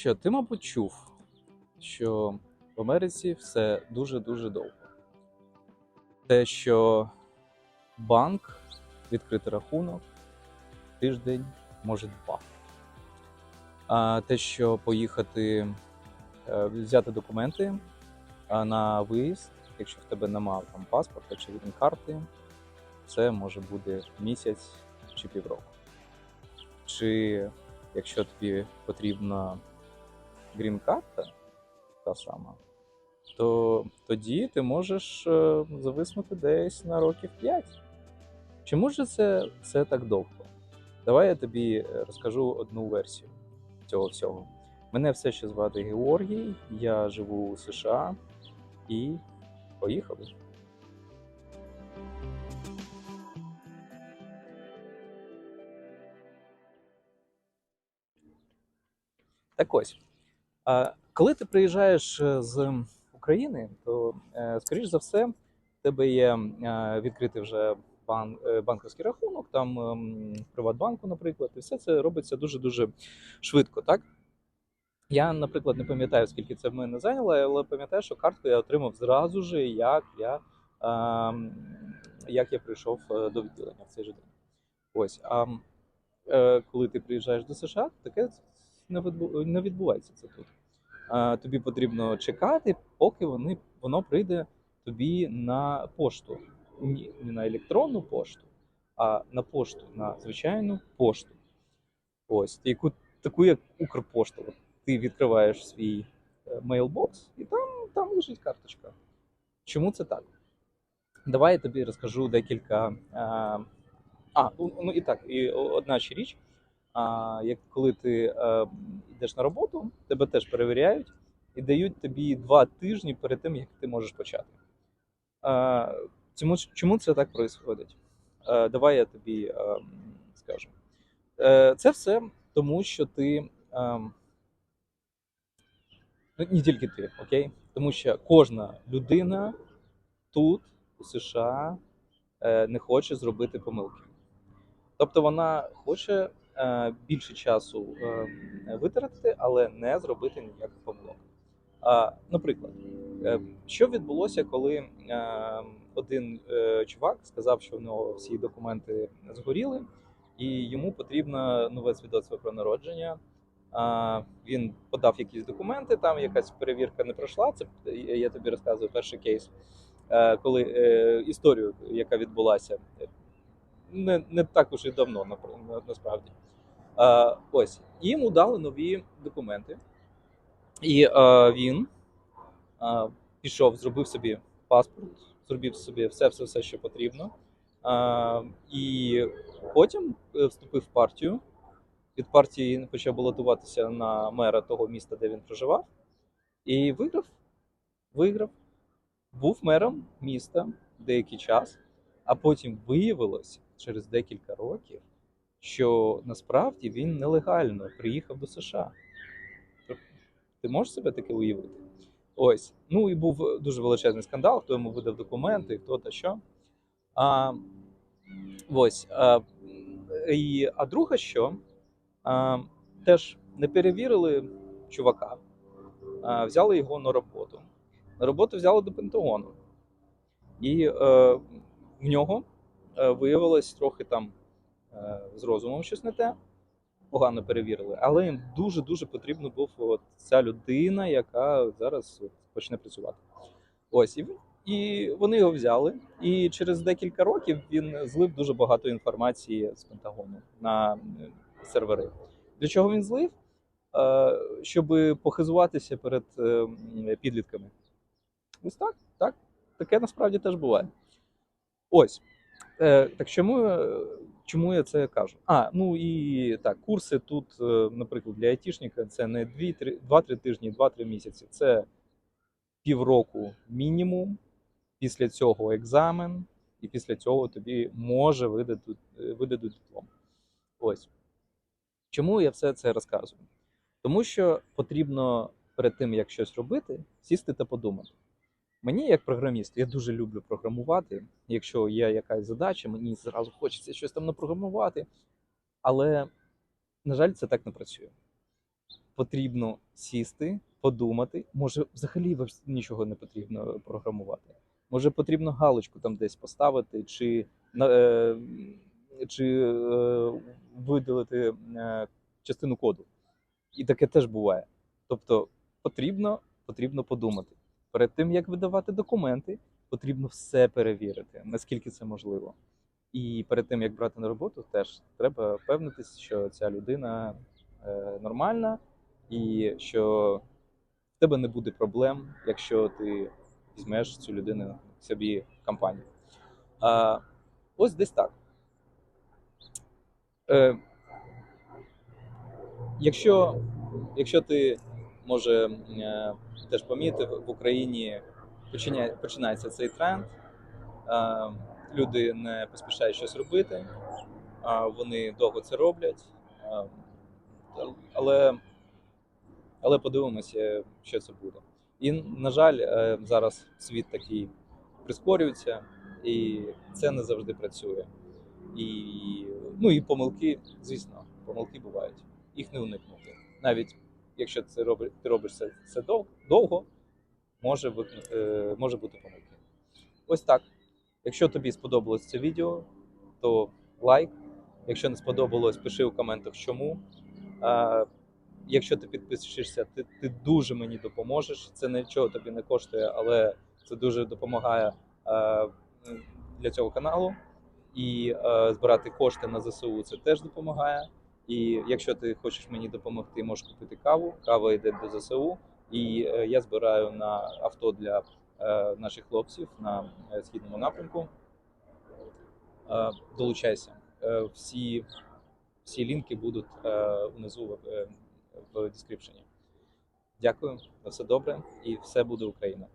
Що ти, мабуть, чув, що в Америці все дуже-дуже довго. Те, що банк відкрити рахунок тиждень, може два. А те, що поїхати е, взяти документи на виїзд, якщо в тебе немає там паспорта чи карти, це може бути місяць чи півроку. Чи якщо тобі потрібна грін-карта, та сама, то тоді ти можеш е, зависнути десь на років 5. Чому ж це все так довго? Давай я тобі е, розкажу одну версію цього всього. Мене все ще звати Георгій, я живу у США і поїхали. Так ось, коли ти приїжджаєш е, з України, то, е, скоріш за все, в тебе є е, відкритий вже бан, банківський рахунок, там ем, Приватбанку, наприклад, і все це робиться дуже-дуже швидко, так? Я, наприклад, не пам'ятаю, скільки це в мене зайняло, але пам'ятаю, що картку я отримав зразу ж, як я, ем, як я прийшов до відділення в цей же день. Ось. А коли ти приїжджаєш до США, таке не відбувається це тут. Тобі потрібно чекати, поки вони, воно прийде тобі на пошту. Ні, не на електронну пошту, а на пошту, на звичайну пошту. Ось, яку, таку як Укрпошта. Ти відкриваєш свій е, мейлбокс, і там, там лежить карточка. Чому це так? Давай я тобі розкажу декілька. А, а ну ну і так, і одна ще річ. А як коли ти е, йдеш на роботу, тебе теж перевіряють і дають тобі два тижні перед тим, як ти можеш почати. Е, чому, чому це так відбувається? Е, давай я тобі е, скажу. Е, це все тому, що ти. Е, ну, не тільки ти, окей? Тому що кожна людина тут, у США, е, не хоче зробити помилки. Тобто вона хоче більше часу е, витратити, але не зробити ніяких помилок. Наприклад, е, що відбулося, коли е, один е, чувак сказав, що в нього всі документи згоріли, і йому потрібно нове свідоцтво про народження. Він подав якісь документи, там якась перевірка не пройшла. Це я тобі розказую перший кейс, е, коли е, історію, яка відбулася не, не так уж і давно, насправді. А, ось. Йому дали нові документи. І а, він а, пішов, зробив собі паспорт, зробив собі все, все, все, що потрібно. А, і потім е, вступив в партію. Від партії почав балотуватися на мера того міста, де він проживав. І виграв. Виграв. Був мером міста деякий час. А потім виявилось через декілька років, що насправді він нелегально приїхав до США. Ти можеш себе таке уявити? Ось. Ну і був дуже величезний скандал, хто йому видав документи, хто та що. А, ось. А, і, а друге, що а, теж не перевірили чувака, а, взяли його на роботу. На роботу взяли до Пентагону. І е, в нього виявилось трохи там е, з розумом щось не те, погано перевірили, але їм дуже-дуже потрібна от ця людина, яка зараз от почне працювати. Ось і, і вони його взяли. І через декілька років він злив дуже багато інформації з Пентагону на е, сервери. Для чого він злив? Е, щоб похизуватися перед е, підлітками. Ось так, так. Таке насправді теж буває. Ось. Е, так чому, е, чому я це кажу? А, ну і так, курси тут, е, наприклад, для айтішника це не 2-3 тижні, 2-3 місяці. Це півроку мінімум. Після цього екзамен, і після цього тобі може видадуть, видадуть диплом. Ось. Чому я все це розказую? Тому що потрібно перед тим, як щось робити, сісти та подумати. Мені, як програміст, я дуже люблю програмувати. Якщо є якась задача, мені зразу хочеться щось там напрограмувати. Але, на жаль, це так не працює. потрібно сісти, подумати. Може, взагалі нічого не потрібно програмувати. Може, потрібно галочку там десь поставити, чи, е, чи е, е, частину коду. І таке теж буває. Тобто потрібно, потрібно подумати. Перед тим, як видавати документи, потрібно все перевірити, наскільки це можливо. І перед тим, як брати на роботу, теж треба впевнитись, що ця людина е, нормальна, і що в тебе не буде проблем, якщо ти візьмеш цю людину собі в компанію. А, ось десь так. Е, якщо, якщо ти, може, е, теж помітив, в Україні починається цей тренд. Е, люди не поспішають щось робити, вони довго це роблять. Е, але, але подивимося, що це буде. І, на жаль, зараз світ такий прискорюється, і це не завжди працює. І, ну, і помилки, звісно, помилки бувають. Їх не уникнути. Навіть якщо це робиш, ти робиш це, це довго, може, е, може бути помилки. Ось так. Якщо тобі сподобалось це відео, то лайк. Якщо не сподобалось, пиши у коментах чому. А, якщо ти підпишешся, ти, ти дуже мені допоможеш. Це нічого тобі не коштує, але це дуже допомагає а, для цього каналу. І е, збирати кошти на ЗСУ це теж допомагає. І якщо ти хочеш мені допомогти, можеш купити каву. Кава йде до ЗСУ, і е, я збираю на авто для е, наших хлопців на е, східному напрямку. Долучайся. Всі, всі лінки будуть внизу в, в дескрипшені. Дякую, на все добре, і все буде Україна.